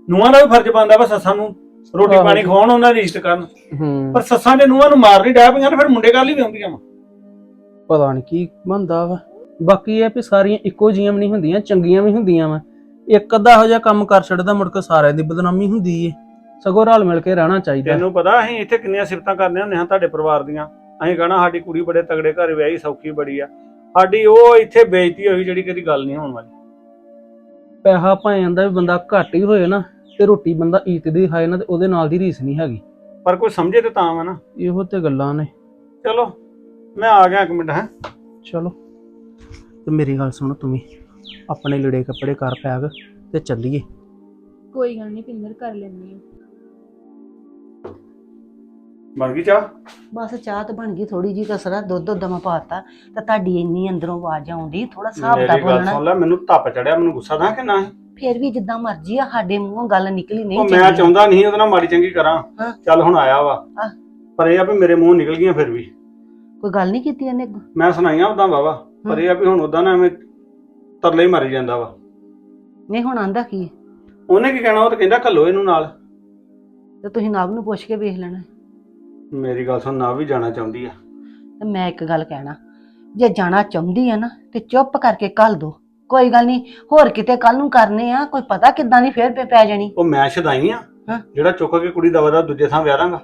ਨੂੰਹਾਂ ਦਾ ਵੀ ਫਰਜ਼ ਬਣਦਾ ਵਾ ਸੱਸਾਂ ਨੂੰ ਰੋਟੀ ਪਾਣੀ ਜੀ। ਖਵਾਉਣ ਉਹਨਾਂ ਦੀ ਇੱਜ਼ਤ ਕਰਨ। ਹੂੰ। ਪਰ ਸੱਸਾਂ ਦੇ ਨੂੰਹਾਂ ਨੂੰ ਮਾਰ ਨਹੀਂ ਡਿਆ ਪਈਆਂ ਤੇ ਫਿਰ ਮੁੰਡੇ ਕੱਲ ਹੀ ਵੀ ਆਉਂਦੀਆਂ ਵਾ। ਪਤਾ ਨਹੀਂ ਕੀ ਬੰਦਾ ਵਾ। ਬਾਕੀ ਇਹ ਵੀ ਸਾਰੀਆਂ ਇੱਕੋ ਜੀਆਂ ਵੀ ਨਹੀਂ ਹੁੰਦੀਆਂ ਚੰਗੀਆਂ ਵੀ ਹੁੰਦੀਆਂ ਵਾ। ਇੱਕ ਅੱਧਾ ਇਹੋ ਜਿਹਾ ਕੰਮ ਕਰ ਛੱਡਦਾ ਮੁੜ ਕੇ ਸਾਰਿਆਂ ਦੀ ਬਦਨਾਮੀ ਹੁੰਦੀ ਏ। ਸਗੋਂ ਰਲ ਮਿਲ ਕੇ ਰਹਿਣਾ ਚਾਹੀਦਾ। ਤੈਨੂੰ ਪਤਾ ਅਸੀਂ ਇੱਥੇ ਕਿੰਨੀਆਂ ਸਿਫਤਾਂ ਕਰਨੇ ਹੁੰਦੇ ਹਾਂ ਤੁਹਾਡੇ ਪਰਿਵਾਰ ਦੀਆਂ। ਅਸੀਂ ਕਹਣਾ ਸਾਡੀ ਕੁੜੀ ਬੜੇ ਤਗੜੇ ਘਰ ਵਿਆਹੀ ਸੌਖੀ ਬੜੀ ਆ। ਸਾਡੀ ਉਹ ਇੱਥੇ ਬੇਇੱਜ਼ਤੀ ਹੋਈ ਜਿਹੜੀ ਕਦੀ ਗੱਲ ਨਹੀਂ ਹੋਣ ਵਾਲੀ। ਪੈਸਾ ਭਾਵੇਂ ਜਾਂਦਾ ਵੀ ਬੰਦਾ ਘੱਟ ਹੀ ਹੋਏ ਨਾ ਤੇ ਰੋਟੀ ਬੰਦਾ ਈਤ ਦੀ ਖਾਏ ਨਾ ਤੇ ਉਹਦੇ ਨਾਲ ਦੀ ਰੀਸ ਨਹੀਂ ਹੈਗੀ। ਪਰ ਕੋਈ ਸਮਝੇ ਤੇ ਤਾਂ ਵਾ ਨਾ। ਇਹੋ ਤੇ ਗੱਲਾਂ ਨੇ। ਚਲੋ ਮੈਂ ਆ ਗਿਆ ਇੱਕ ਮਿੰਟ ਹੈ। ਚਲੋ। ਤੇ ਮੇਰੀ ਗੱਲ ਸੁਣੋ ਤੁਸੀਂ। ਆਪਣੇ ਲੀੜੇ ਕੱਪੜੇ ਕਰ ਪੈਗ ਤੇ ਚੱਲੀਏ। ਕੋਈ ਗੱਲ ਨਹੀਂ ਪਿੰਦਰ ਕਰ ਲੈਂਦੀ ਆ ਬਣ ਗਈ ਚਾਹ? ਬਸ ਚਾਹ ਤਾਂ ਬਣ ਗਈ ਥੋੜੀ ਜੀ ਕਸਰਾ ਦੁੱਧ ਉਦੋਂ ਮੈਂ ਪਾਤਾ ਤਾਂ ਤੁਹਾਡੀ ਇੰਨੀ ਅੰਦਰੋਂ ਆਵਾਜ਼ ਆਉਂਦੀ ਥੋੜਾ ਹਿਸਾਬ ਦਾ ਮੇਰੀ ਗੱਲ ਬੋਲਣਾ। ਸੁਣ ਲੈ ਮੈਨੂੰ ਧੱਪ ਚੜਿਆ ਮੈਨੂੰ ਗੁੱਸਾ ਤਾਂ ਕਿ ਨਾ ਫਿਰ ਵੀ ਜਿੱਦਾਂ ਮਰਜ਼ੀ ਆ ਸਾਡੇ ਮੂੰਹੋਂ ਗੱਲ ਨਿਕਲੀ ਨਹੀਂ ਉਹ ਮੈਂ। ਚਾਹੁੰਦਾ ਨਹੀਂ ਉਹਦੇ ਨਾਲ ਮਾੜੀ ਚੰਗੀ ਕਰਾਂ। ਹਾਂ। ਚੱਲ ਹੁਣ ਆਇਆ ਵਾ। ਹਾਂ। ਪਰ ਇਹ ਆ ਵੀ ਮੇਰੇ ਮੂੰਹ ਨਿਕਲ ਗਈਆਂ ਫਿਰ ਵੀ। ਕੋਈ ਗੱਲ ਨਹੀਂ ਕੀਤੀ ਇਹਨੇ? ਮੈਂ ਸੁਣਾਈਆਂ ਉਦਾਂ ਵਾਵਾ ਪਰ ਇਹ ਆ ਵੀ ਹੁਣ ਉਦਾਂ ਨਾ ਐਵੇਂ ਤਰਲੇ ਹੀ ਮਾਰੀ ਜਾਂਦਾ ਵਾ। ਨਹੀਂ ਹੁਣ ਆਂਦਾ ਕੀ? ਉਹਨੇ ਕੀ ਕਹਿਣਾ ਉਹ ਤਾਂ ਕਹਿੰਦਾ ਘੱਲੋ ਇਹਨੂੰ ਨਾਲ। ਤੇ ਤੁਸੀਂ ਨਾਬ ਨੂੰ ਪੁੱਛ ਕੇ ਵੇਖ ਲੈਣਾ। ਮੇਰੀ ਗੱਲ ਸੁਣ ਨਾ ਵੀ ਜਾਣਾ ਚਾਹੁੰਦੀ ਆ। ਤੇ ਮੈਂ ਇੱਕ ਗੱਲ ਕਹਿਣਾ ਜੇ ਜਾਣਾ ਚਾਹੁੰਦੀ ਆ ਨਾ ਤੇ ਚੁੱਪ ਕਰਕੇ ਕੱਲ ਦੋ। ਕੋਈ ਗੱਲ ਨਹੀਂ ਹੋਰ ਕਿਤੇ ਕੱਲ ਨੂੰ ਕਰਨੇ ਆ ਕੋਈ ਪਤਾ ਕਿੱਦਾਂ ਦੀ ਫੇਰ ਪੈ- ਜਾਣੀ। ਉਹ ਮੈਂ ਸ਼ਦਾਈ ਆ ਹਾਂ। ਜਿਹੜਾ ਚੁੱਕ ਕੇ ਕੁੜੀ ਦਾ ਦੂਜੇ ਥਾਂ ਵਿਆਹ ਦਾਂਗਾ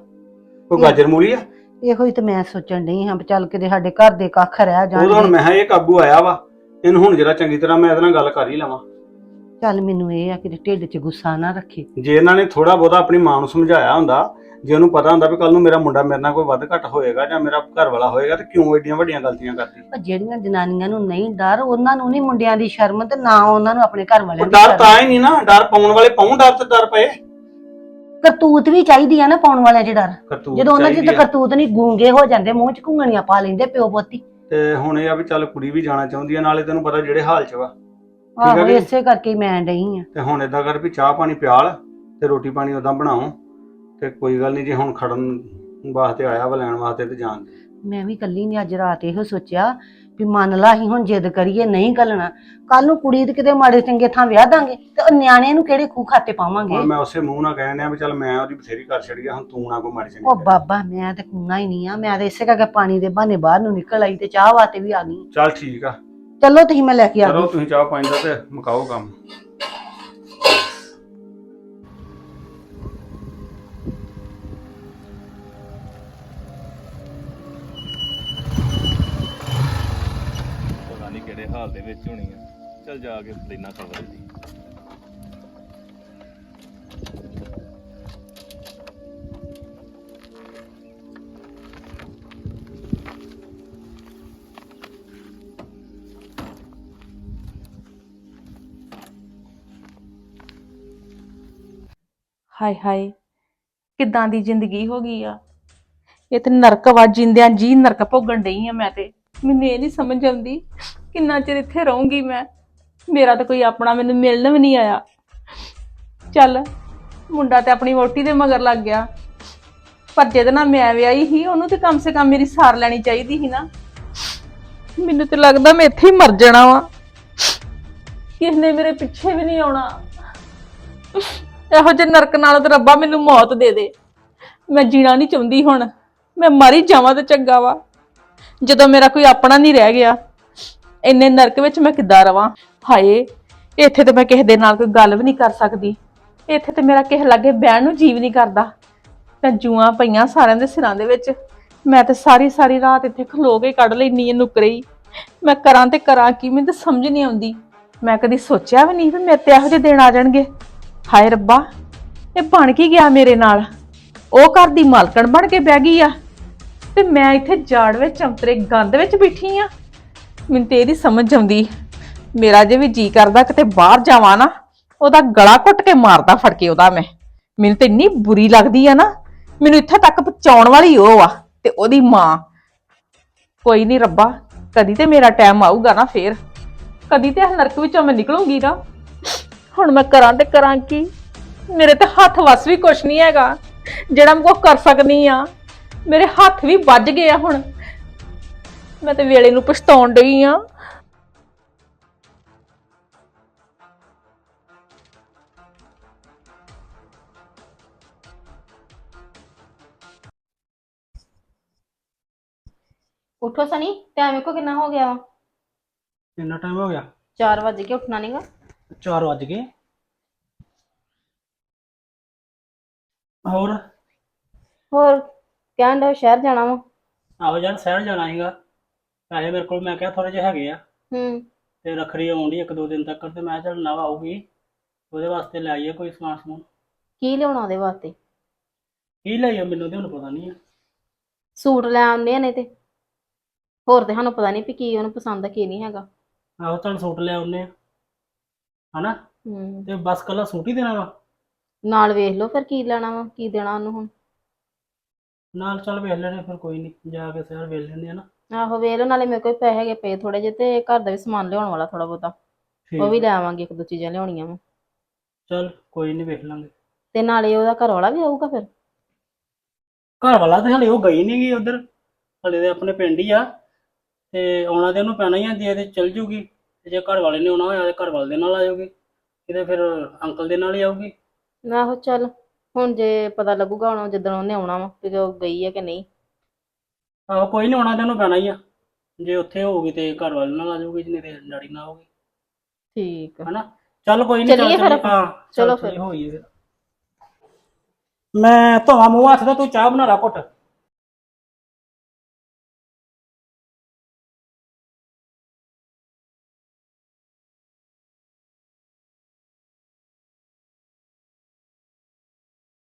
ਕੋਈ ਗਾਜਰ ਮੂਲੀ ਆ? ਇਹੋ ਹੀ ਤੇ ਮੈਂ ਸੋਚਣ ਡਈ ਹਾਂ ਵੀ ਚੱਲ ਕਿਤੇ ਸਾਡੇ ਘਰ ਦੇ ਕੱਖ ਰਹਿ ਉਦੋਂ ਹੁਣ ਜਾਣਗੇ ਮੈਂ ਕਿਹਾ ਇਹ ਕਾਬੂ ਆਇਆ ਵਾ ਇਹਨੂੰ ਹੁਣ ਜਿਹੜਾ ਚੰਗੀ ਤਰ੍ਹਾਂ ਮੈਂ ਇਹਦੇ ਨਾਲ ਗੱਲ ਕਰ ਹੀ ਲਵਾਂ। ਚੱਲ ਮੈਨੂੰ ਇਹ ਆ ਕਿ ਢਿੱਡ 'ਚ ਗੁੱਸਾ ਨਾ ਰੱਖੇ। ਜੇ ਇਹਨਾਂ ਨੇ ਥੋੜਾ ਬਹੁਤਾ ਆਪਣੀ ਮਾਂ ਨੂੰ ਸਮਝਾਇਆ ਹੁੰਦਾ ਜੇ ਉਹਨੂੰ ਪਤਾ ਹੁੰਦਾ ਵੀ ਕੱਲ ਨੂੰ ਮੇਰਾ ਮੁੰਡਾ ਮੇਰੇ ਨਾਲ ਕੋਈ ਵੱਧ ਘੱਟ ਹੋਏਗਾ ਜਾਂ ਮੇਰਾ ਘਰ ਵਾਲਾ ਹੋਏਗਾ ਤੇ ਕਿਉਂ ਏਡੀਆਂ ਵੱਡੀਆਂ ਗਲਤੀਆਂ ਕਰਦੀ ਪਰ ਜਿਹੜੀਆਂ ਜਨਾਨੀਆਂ ਨੂੰ ਨਹੀਂ ਡਰ ਉਹਨਾਂ ਨੂੰ ਨਹੀਂ ਮੁੰਡਿਆਂ ਦੀ ਸ਼ਰਮ ਤੇ ਨਾ ਉਹਨਾਂ ਨੂੰ ਆਪਣੇ ਘਰ ਵਾਲਿਆਂ ਉਹ ਦੀ ਡਰ ਸ਼ਰਮ। ਤਾਂ ਹੀ ਨਹੀਂ ਨਾ ਡਰ ਪਾਉਣ ਵਾਲੇ ਪਾਉਣ ਡਰ ਤੇ ਡਰ ਪਏ। ਕਰਤੂਤ ਵੀ ਚਾਹੀਦੀ ਆ ਨਾ ਪਾਉਣ ਵਾਲਿਆਂ 'ਚ ਡਰ। ਕਰਤੂਤ ਜਦੋਂ ਉਹਨਾਂ 'ਚ ਚਾਹੀਦੀ ਤਾਂ ਆ। ਕਰਤੂਤ ਨਹੀਂ ਗੂੰਗੇ ਹੋ ਜਾਂਦੇ ਮੂੰਹ 'ਚ ਘੁੰਗਣੀਆਂ ਪਾ ਲੈਂਦੇ ਪਿਓ ਪੋਤੀ। ਤੇ ਹੁਣ ਇਹ ਆ ਵੀ ਚੱਲ ਕੁੜੀ ਵੀ ਜਾਣਾ ਚਾਹੁੰਦੀ ਆ ਨਾਲੇ ਤੈਨੂੰ ਪਤਾ ਜਿਹੜੇ ਹਾਲ 'ਚ ਵਾ। ਆ ਆਹੋ ਇਸੇ ਕਰਕੇ ਹੀ ਮੈਂ ਡਈ ਆ। ਤੇ ਹੁਣ ਏਦਾਂ ਕਰ ਵੀ ਚਾਹ ਪਾਣੀ ਪਿਆਲ ਤੇ ਰੋਟੀ ਪਾਣੀ ਉਦਾਂ ਬਣਾਓ ਤੇ ਕੋਈ ਗੱਲ ਨਹੀਂ ਜੇ ਹੁਣ ਖੜਨ ਵਾਸਤੇ ਆਇਆ ਵਾ ਲੈਣ ਵਾਸਤੇ ਤੇ ਜਾਣ। ਮੈਂ ਵੀ ਕੱਲੀ ਨੇ ਅੱਜ ਰਾਤ ਇਹੋ ਸੋਚਿਆ ਵੀ ਮੰਨ ਲਾ ਅਸੀਂ ਹੁਣ ਜਿੱਦ ਕਰੀਏ ਨਹੀਂ ਘੱਲਣਾ। ਕੱਲ ਨੂੰ ਕੁੜੀ ਤੇ ਕਿਤੇ ਮਾੜੇ ਚੰਗੇ ਥਾਂ ਵਿਆਹ ਦਾਂਗੇ ਤੇ ਉਹ ਨਿਆਣੇ ਨੂੰ ਕਿਹੜੇ ਖੂਹ ਖਾਤੇ ਪਾਵਾਂਗੇ? ਹੁਣ ਮੈਂ ਉਸੇ ਮੂੰਹ ਨਾਲ ਕਹਿਣ ਡਿਆ ਵੀ ਚੱਲ ਮੈਂ ਉਹਦੀ ਬਥੇਰੀ ਕਰ ਛੜੀ ਆ ਹੁਣ ਤੂੰ ਨਾ ਕੋਈ ਮਾੜੀ ਚੰਗੀ ਉਹ। ਬਾਬਾ ਮੈਂ ਤੇ ਕੂਣਾ ਹੀ ਨਹੀਂ ਆ ਮੈਂ ਤੇ ਇਸੇ ਕਰਕੇ ਪਾਣੀ ਦੇ ਬਹਾਨੇ ਬਾਹਰ ਨੂੰ ਨਿਕਲ ਆਈ ਤੇ ਚਾਹ ਵਾਤੇ ਵੀ ਆ ਗਈ। ਚੱਲ ਠੀਕ ਆ। ਚਲੋ ਤੁਸੀਂ ਮੈਂ ਲੈ ਕੇ ਆ ਚਲੋ ਗਈ। ਤੁਸੀਂ ਚਾਹ ਪਾਣੀ ਦਾ ਤੇ ਮੁਕਾਓ ਕੰਮ। ਚੱਲ ਜਾ ਕੇ ਲੈਣਾ ਖਬਰ ਦੀ ਹਾਏ ਹਾਏ, ਕਿੱਦਾਂ ਦੀ ਜ਼ਿੰਦਗੀ ਹੋ ਗਈ ਆ? ਇਹ ਤੇ ਨਰਕ ਵਾ, ਜਿੰਦਿਆਂ ਜੀ ਨਰਕ ਭੋਗਣ ਡਈ ਆ ਮੈਂ ਤੇ। ਮੈਨੂੰ ਇਹ ਨਹੀਂ ਸਮਝ ਆਉਂਦੀ, ਕਿੰਨਾ ਚਿਰ ਇੱਥੇ ਰਹੂੰਗੀ ਮੈਂ? ਮੇਰਾ ਤਾਂ ਕੋਈ ਆਪਣਾ ਮੈਨੂੰ ਮਿਲਣ ਵੀ ਨਹੀਂ ਆਇਆ। ਚੱਲ, ਮੁੰਡਾ ਤੇ ਆਪਣੀ ਵੋਟੀ ਦੇ ਮਗਰ ਲੱਗ ਗਿਆ। ਪਰ ਜਿਹਦੇ ਨਾਲ ਮੈਂ ਵਿਆਹੀ ਸੀ, ਉਹਨੂੰ ਤੇ ਕਮ ਸੇ ਕਮ ਮੇਰੀ ਸਾਰ ਲੈਣੀ ਚਾਹੀਦੀ ਸੀ ਨਾ। ਮੈਨੂੰ ਤੇ ਲੱਗਦਾ ਮੈਂ ਇੱਥੇ ਹੀ ਮਰ ਜਾਣਾ ਵਾ। ਕਿਸ ਨੇ ਮੇਰੇ ਪਿੱਛੇ ਵੀ ਨਹੀਂ ਆਉਣਾ। ਇਹੋ ਜਿਹੇ ਨਰਕ ਨਾਲ ਤੇ ਰੱਬਾ ਮੈਨੂੰ ਮੌਤ ਦੇ ਦੇ। ਮੈਂ ਜੀਣਾ ਨਹੀਂ ਚਾਹੁੰਦੀ ਹੁਣ। ਮੈਂ ਮਰ ਹੀ ਜਾਵਾਂ ਤੇ ਚੰਗਾ ਵਾ। ਜਦੋਂ ਮੇਰਾ ਕੋਈ ਆਪਣਾ ਨਹੀਂ ਰਹਿ ਗਿਆ ਇੰਨੇ ਨਰਕ ਵਿੱਚ ਮੈਂ ਕਿੱਦਾਂ ਰਵਾਂ? ਹਾਏ, ਇੱਥੇ ਤੇ ਮੈਂ ਕਿਸੇ ਦੇ ਨਾਲ ਕੋਈ ਗੱਲ ਵੀ ਨਹੀਂ ਕਰ ਸਕਦੀ। ਇੱਥੇ ਤੇ ਮੇਰਾ ਕਿਸੇ ਲਾਗੇ ਬਹਿਣ ਨੂੰ ਜੀਵ ਨਹੀਂ ਕਰਦਾ। ਤਾਂ ਜੂਆਂ ਪਈਆਂ ਸਾਰਿਆਂ ਦੇ ਸਿਰਾਂ ਦੇ ਵਿੱਚ। ਮੈਂ ਤੇ ਸਾਰੀ ਸਾਰੀ ਰਾਤ ਇੱਥੇ ਖਲੋ ਕੇ ਕੱਢ ਲੈਣੀ ਐ ਨੁਕਰੇ ਮੈਂ ਕਰਾਂ ਤੇ ਕਰਾਂ ਕੀ, ਮੈਨੂੰ ਤਾਂ ਸਮਝ ਨਹੀਂ ਆਉਂਦੀ। ਮੈਂ ਕਦੀ ਸੋਚਿਆ ਵੀ ਨਹੀਂ ਵੀ ਮੇਰੇ ਤੇ ਇਹੋ ਜਿਹੇ ਦਿਨ ਆ ਜਾਣਗੇ। ਹਾਏ ਰੱਬਾ, ਇਹ ਬਣ ਕੀ ਗਿਆ ਮੇਰੇ ਨਾਲ? ਉਹ ਘਰ ਦੀ ਮਾਲਕਣ ਬਣ ਕੇ ਬਹਿ ਗਈ ਆ। ਤੇ ਮੈਂ ਇੱਥੇ ਜਾੜ ਵਿੱਚ, ਅੰਤਰੇ ਗੰਦ ਵਿੱਚ ਬੈਠੀ ਆ। ਮੈਨੂੰ ਤੇ ਇਹਦੀ ਸਮਝ ਆਉਂਦੀ। ਮੇਰਾ ਜੇ ਵੀ ਜੀ ਕਰਦਾ ਕਿਤੇ ਬਾਹਰ ਜਾਵਾਂ ਨਾ, ਉਹਦਾ ਗਲਾ ਘੁੱਟ ਕੇ ਮਾਰਦਾ ਫੜ ਕੇ ਉਹਦਾ ਮੈਂ। ਮੈਨੂੰ ਤੇ ਇੰਨੀ ਬੁਰੀ ਲੱਗਦੀ ਆ ਨਾ, ਮੈਨੂੰ ਇੱਥੇ ਤੱਕ ਪਹੁੰਚਾਉਣ ਵਾਲੀ ਉਹ ਆ ਤੇ ਉਹਦੀ ਮਾਂ। ਕੋਈ ਨਹੀਂ ਰੱਬਾ, ਕਦੀ ਤੇ ਮੇਰਾ ਟਾਈਮ ਆਊਗਾ ਨਾ ਫੇਰ। ਕਦੀ ਤੇ ਇਹ ਨਰਕ ਵਿੱਚੋਂ ਮੈਂ ਨਿਕਲੂੰਗੀ ਨਾ। ਹੁਣ ਮੈਂ ਕਰਾਂ ਤੇ ਕਰਾਂ ਕੀ? ਮੇਰੇ ਤੇ ਹੱਥ ਵਸ ਵੀ ਕੁਛ ਨਹੀਂ ਹੈਗਾ। ਜਿਹੜਾ ਮੈਂ ਕੁਛ ਕਰ ਸਕਦੀ ਆ, ਮੇਰੇ ਹੱਥ ਵੀ ਵੱਜ ਗਏ ਆ ਹੁਣ। ਮੈਂ ਤੇ ਵੇਲੇ ਨੂੰ ਪਛਤਾਉਣ ਡਈ ਆ। ਉਠੋ ਸਨੀ ਟਾਈਮ ਕੋ ਕਿੰਨਾ ਹੋ ਗਿਆ ਵਾ। ਕਿੰਨਾ ਟਾਈਮ ਹੋ ਗਿਆ? 4 ਵਜੇ ਕੇ ਉੱਠਣਾ ਨਹੀਂਗਾ 4 ਵੱਜ ਗਏ। ਹੋਰ? ਹੋਰ ਕਹਿਣ ਦਾ ਸ਼ਹਿਰ ਜਾਣਾ ਵਾ। ਆਹੋ ਯਾਰ ਸ਼ਹਿਰ ਜਾਣਾ ਹੈਗਾ ਪੈਸੇ ਮੇਰੇ ਕੋਲ ਮੈਂ ਕਿਹਾ ਥੋੜੇ ਜਿਹੇ ਹੈਗੇ ਆ। ਹੂੰ। ਤੇ ਰੱਖੜੀ ਆਉਂਦੀ ਇੱਕ ਦੋ ਦਿਨ ਤੱਕ ਤੇ ਮੈਂ ਚੱਲ ਨਵ ਆਊਗੀ। ਉਹਦੇ ਵਾਸਤੇ ਲੈ ਆਈਏ ਕੋਈ ਸਮਾਨ ਸਮੂਨ। ਕੀ ਲਿਆਉਣਾ ਉਹਦੇ ਵਾਸਤੇ? ਕੀ ਲਈਏ ਮੈਨੂੰ ਤੇ ਹੁਣ ਪਤਾ ਨਹੀਂ ਆ। ਸੂਟ ਲੈ ਆਉਂਦੇ ਨੇ ਤੇ। ਹੋਰ ਤੇ ਸਾਨੂੰ ਪਤਾ ਨਹੀਂ ਵੀ ਕੀ ਉਹਨੂੰ ਪਸੰਦ ਆ ਕੀ ਨਹੀਂ ਹੈਗਾ। ਆਹੋ ਚੱਲ ਸੂਟ ਲੈ ਆਉਨੇ ਆ। ਹਨਾ? ਹੂੰ। ਤੇ ਬਸ ਕੱਲਾ ਸੂਟ ਹੀ ਦੇਣਾ ਵਾ? ਨਾਲ ਵੇਖ ਲਓ ਫਿਰ ਕੀ ਲੈਣਾ ਵਾ ਕੀ ਦੇਣਾ ਉਹਨੂੰ ਹੁਣ। ਨਾਲ ਚੱਲ ਵੇਖ ਲੈਣੇ ਫਿਰ ਕੋਈ ਨਹੀਂ। ਜਾ ਕੇ ਸ਼ਹਿਰ ਵੇਖ ਲੈਂਦੇ ਆ ਨਾ। ਆਹੋ ਵੇਖ ਲਓ ਨਾਲੇ ਮੇਰੇ ਕੋਲ ਪੈਸੇ ਹੈਗੇ ਪਏ ਥੋੜੇ ਜਿਹੇ ਤੇ ਘਰ ਦਾ ਵੀ ਸਮਾਨ ਲਿਆਉਣ ਵਾਲਾ ਥੋੜਾ ਬਹੁਤਾ। ਉਹ ਵੀ ਲੈ ਆਵਾਂਗੇ ਇੱਕ ਦੋ ਚੀਜ਼ਾਂ ਲਿਆਉਣੀਆਂ ਵਾ। ਚੱਲ ਕੋਈ ਨਹੀਂ ਵੇਖ ਲਾਂਗੇ। ਤੇ ਨਾਲੇ ਉਹਦਾ ਘਰ ਵਾਲਾ ਵੀ ਆਊਗਾ ਫਿਰ? ਘਰ ਵਾਲਾ ਤੇ ਹਲੇ ਉਹ ਗਈ ਨਹੀਂ ਗਈ ਉਧਰ। ਹਲੇ ਤੇ ਆਪਣੇ ਪਿੰਡ ਹੀ ਆ। ਤੇ ਆਉਣਾ ਤੇ ਉਹਨੂੰ ਪੈਣਾ ਹੀ ਆ ਜੇ ਤੇ ਚਲ ਜੂਗੀ। ਤੇ ਜੇ ਘਰ ਵਾਲੇ ਨੇ ਆਉਣਾ ਹੋਇਆ ਤੇ ਘਰ ਵਾਲੇ ਦੇ ਨਾਲ ਆ ਜਾਊਗੀ। ਕਿਤੇ ਫਿਰ ਅੰਕਲ ਦੇ ਨਾਲ ਹੀ ਆਊਗੀ। ਆਹੋ ਚੱਲ ਹੁਣ ਜੇ ਪਤਾ ਲੱਗੂਗਾ ਹੁਣ ਜਦੋਂ ਉਹਨੇ ਆਉਣਾ ਵਾ ਕਿ ਉਹ ਗਈ ਹੈ ਕਿ ਨਹੀਂ। ਆਹੋ ਕੋਈ ਨਹੀਂ ਆਉਣਾ ਤੇ ਉਹਨੂੰ ਪੈਣਾ ਹੀ ਆ। ਜੇ ਉੱਥੇ ਹੋਊਗੀ ਤੇ ਘਰ ਵਾਲੇ ਨਾਲ ਆ ਜਾਊਗੀ ਜਿਹਨੇ ਤੇ ਡੈਡੀ ਨਾਲ ਆਊਗੀ। ਠੀਕ ਆ। ਹਨਾ? ਚੱਲ ਕੋਈ ਨਹੀਂ ਚੱਲੀਏ ਫਿਰ? ਹਾਂ ਚਲੋ ਚੱਲ ਫਿਰ। ਹੋਈਏ ਫਿਰ। ਮੈਂ ਧੋਵਾ ਮੂੰਹ ਹੱਥ ਦਾ ਤੂੰ ਚਾਹ ਬਣਾ ਲਾ ਘੁੱਟ।